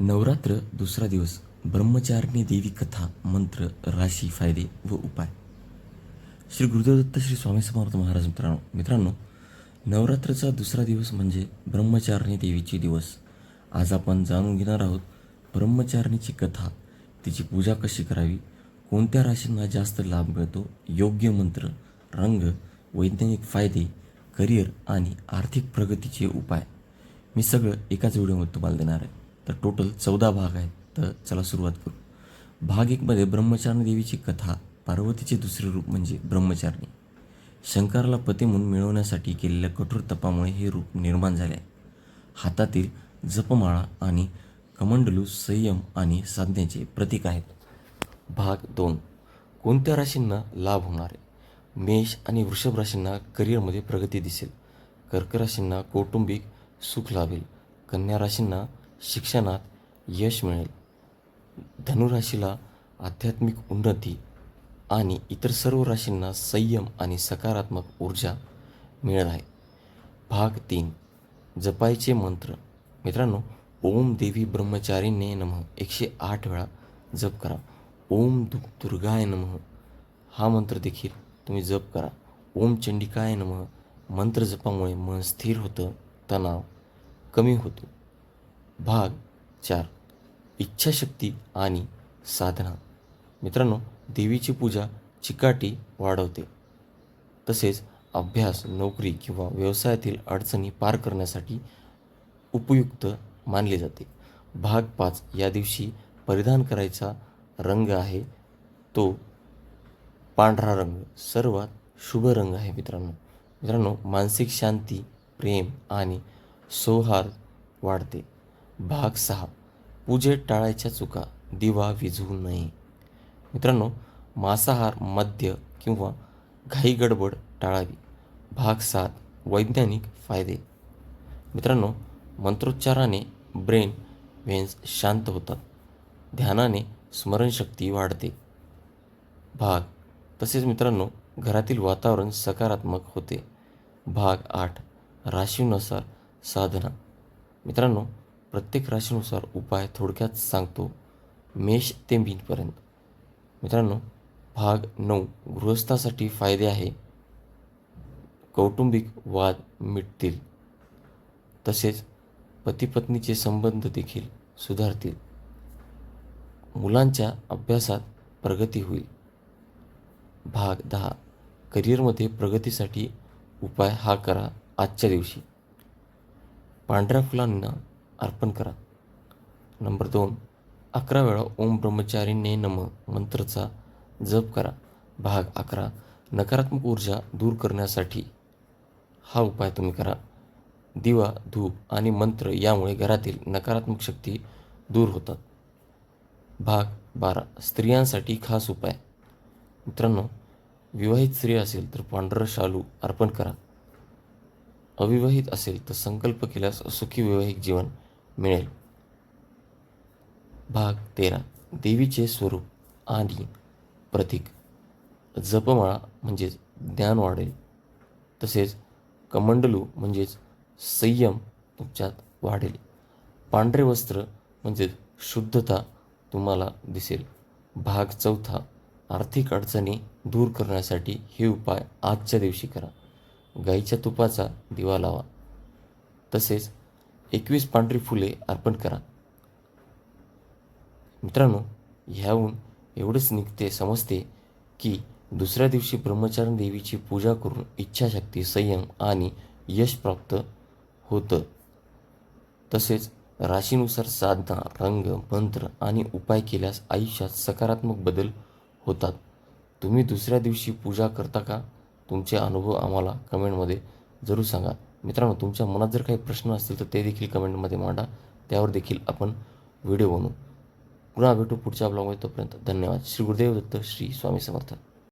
नवरात्र दुसरा दिवस ब्रह्मचारिणी देवी कथा मंत्र राशी फायदे व उपाय. श्री गुरुदेवदत्त श्री स्वामी समर्थ महाराज मित्रांनो मित्रांनो नवरात्राचा दुसरा दिवस म्हणजे ब्रह्मचारिणी देवीचे दिवस. आज आपण जाणून घेणार आहोत ब्रह्मचारिणीची कथा तिची पूजा कशी करावी कोणत्या राशींना जास्त लाभ मिळतो योग्य मंत्र रंग वैज्ञानिक फायदे करिअर आणि आर्थिक प्रगतीचे उपाय. मी सगळं एकाच व्हिडिओमध्ये तुम्हाला देणार आहे. तर टोटल चौदा भाग आहेत. तर चला सुरुवात करू. भाग एकमध्ये ब्रह्मचारिणी देवीची कथा पार्वतीचे दुसरे रूप म्हणजे ब्रह्मचारिणी. शंकराला पती म्हणून मिळवण्यासाठी केलेल्या कठोर तपामुळे हे रूप निर्माण झाले आहे. हातातील जपमाळा आणि कमंडलू संयम आणि साधनेचे प्रतीक आहेत. भाग दोन. कोणत्या राशींना लाभ होणार आहे? मेष आणि वृषभ राशींना करिअरमध्ये प्रगती दिसेल. कर्क राशींना कौटुंबिक सुख लाभेल. कन्या राशींना शिक्षणात यश मिळेल. धनुराशीला आध्यात्मिक उन्नती आणि इतर सर्व राशींना संयम आणि सकारात्मक ऊर्जा मिळत आहे. भाग तीन जपायचे मंत्र. मित्रांनो ओम देवी ब्रह्मचारीने नमः. एकशे आठ वेळा जप करा. ओम दु दुर्गाय नमः. हा मंत्र देखील तुम्ही जप करा. ओम चंडिकाय नमः. मंत्र जपामुळे मन स्थिर होतं तणाव कमी होतो. भाग चार. इच्छाशक्ती आणि साधना. मित्रांनो देवीची पूजा चिकाटी वाढवते. तसेच अभ्यास नोकरी किंवा व्यवसायातील अडचणी पार करण्यासाठी उपयुक्त मानले जाते. भाग पाच या दिवशी परिधान करायचा रंग आहे तो पांढरा रंग. सर्वात शुभ रंग आहे मित्रांनो. मित्रांनो मानसिक शांती प्रेम आणि सौहार्द वाढते. भाग सहा. पूजेत टाळायच्या चुका. दिवा विझवू नये. मित्रांनो मांसाहार मद्य किंवा घाई गडबड टाळावी. भाग सात. वैज्ञानिक फायदे. मित्रांनो मंत्रोच्चाराने ब्रेन व्हेन्स शांत होतात. ध्यानाने स्मरणशक्ती वाढते. भाग. तसेच मित्रांनो घरातील वातावरण सकारात्मक होते. भाग आठ. राशीनुसार साधना. मित्रांनो प्रत्येक राशीनुसार उपाय थोडक्यात सांगतो. मेष ते मीनपर्यंत. मित्रांनो भाग नऊ गृहस्थासाठी फायदे आहे. कौटुंबिक वाद मिटतील. तसेच पतीपत्नीचे संबंध देखील सुधारतील. मुलांच्या अभ्यासात प्रगती होईल. भाग दहा करिअरमध्ये प्रगतीसाठी उपाय हा करा आजच्या दिवशी. पांढऱ्या फुलांना अर्पण करा. नंबर दोन अकरा वेळा ओम ब्रह्मचारीने नम मंत्रचा जप करा. भाग अकरा नकारात्मक ऊर्जा दूर करण्यासाठी हा उपाय तुम्ही करा. दिवा धूप आणि मंत्र यामुळे घरातील नकारात्मक शक्ती दूर होतात. भाग बारा स्त्रियांसाठी खास उपाय. मित्रांनो विवाहित स्त्री असेल तर पांढरं शालू अर्पण करा. अविवाहित असेल तर संकल्प केल्यास सुखी वैवाहिक जीवन मिळेल. भाग तेरा. देवीचे स्वरूप आणि प्रतीक. जपमाळा म्हणजेच ज्ञान वाढेल. तसेच कमंडलू म्हणजेच संयम तुमच्यात वाढेल. पांढरे वस्त्र म्हणजेच शुद्धता तुम्हाला दिसेल. भाग चौथा. आर्थिक अडचणी दूर करण्यासाठी हे उपाय आजच्या दिवशी करा. गाईच्या तुपाचा दिवा लावा. तसेच एकवीस पांढरी फुले अर्पण करा. मित्रांनो ह्याहून एवढंच निघते समजते की दुसऱ्या दिवशी ब्रह्मचारी देवीची पूजा करून इच्छाशक्ती संयम आणि यश प्राप्त होतं. तसेच राशीनुसार साधना रंग मंत्र आणि उपाय केल्यास आयुष्यात सकारात्मक बदल होतात. तुम्ही दुसऱ्या दिवशी पूजा करता का? तुमचे अनुभव आम्हाला कमेंटमध्ये जरूर सांगा. मित्रांनो तुमच्या मनात जर काही प्रश्न असतील तर ते देखील कमेंटमध्ये मांडा. त्यावर देखील आपण व्हिडिओ बनवू. पुन्हा भेटू पुढच्या ब्लॉगमध्ये. तोपर्यंत धन्यवाद. श्री गुरुदेव दत्त श्री स्वामी समर्थ.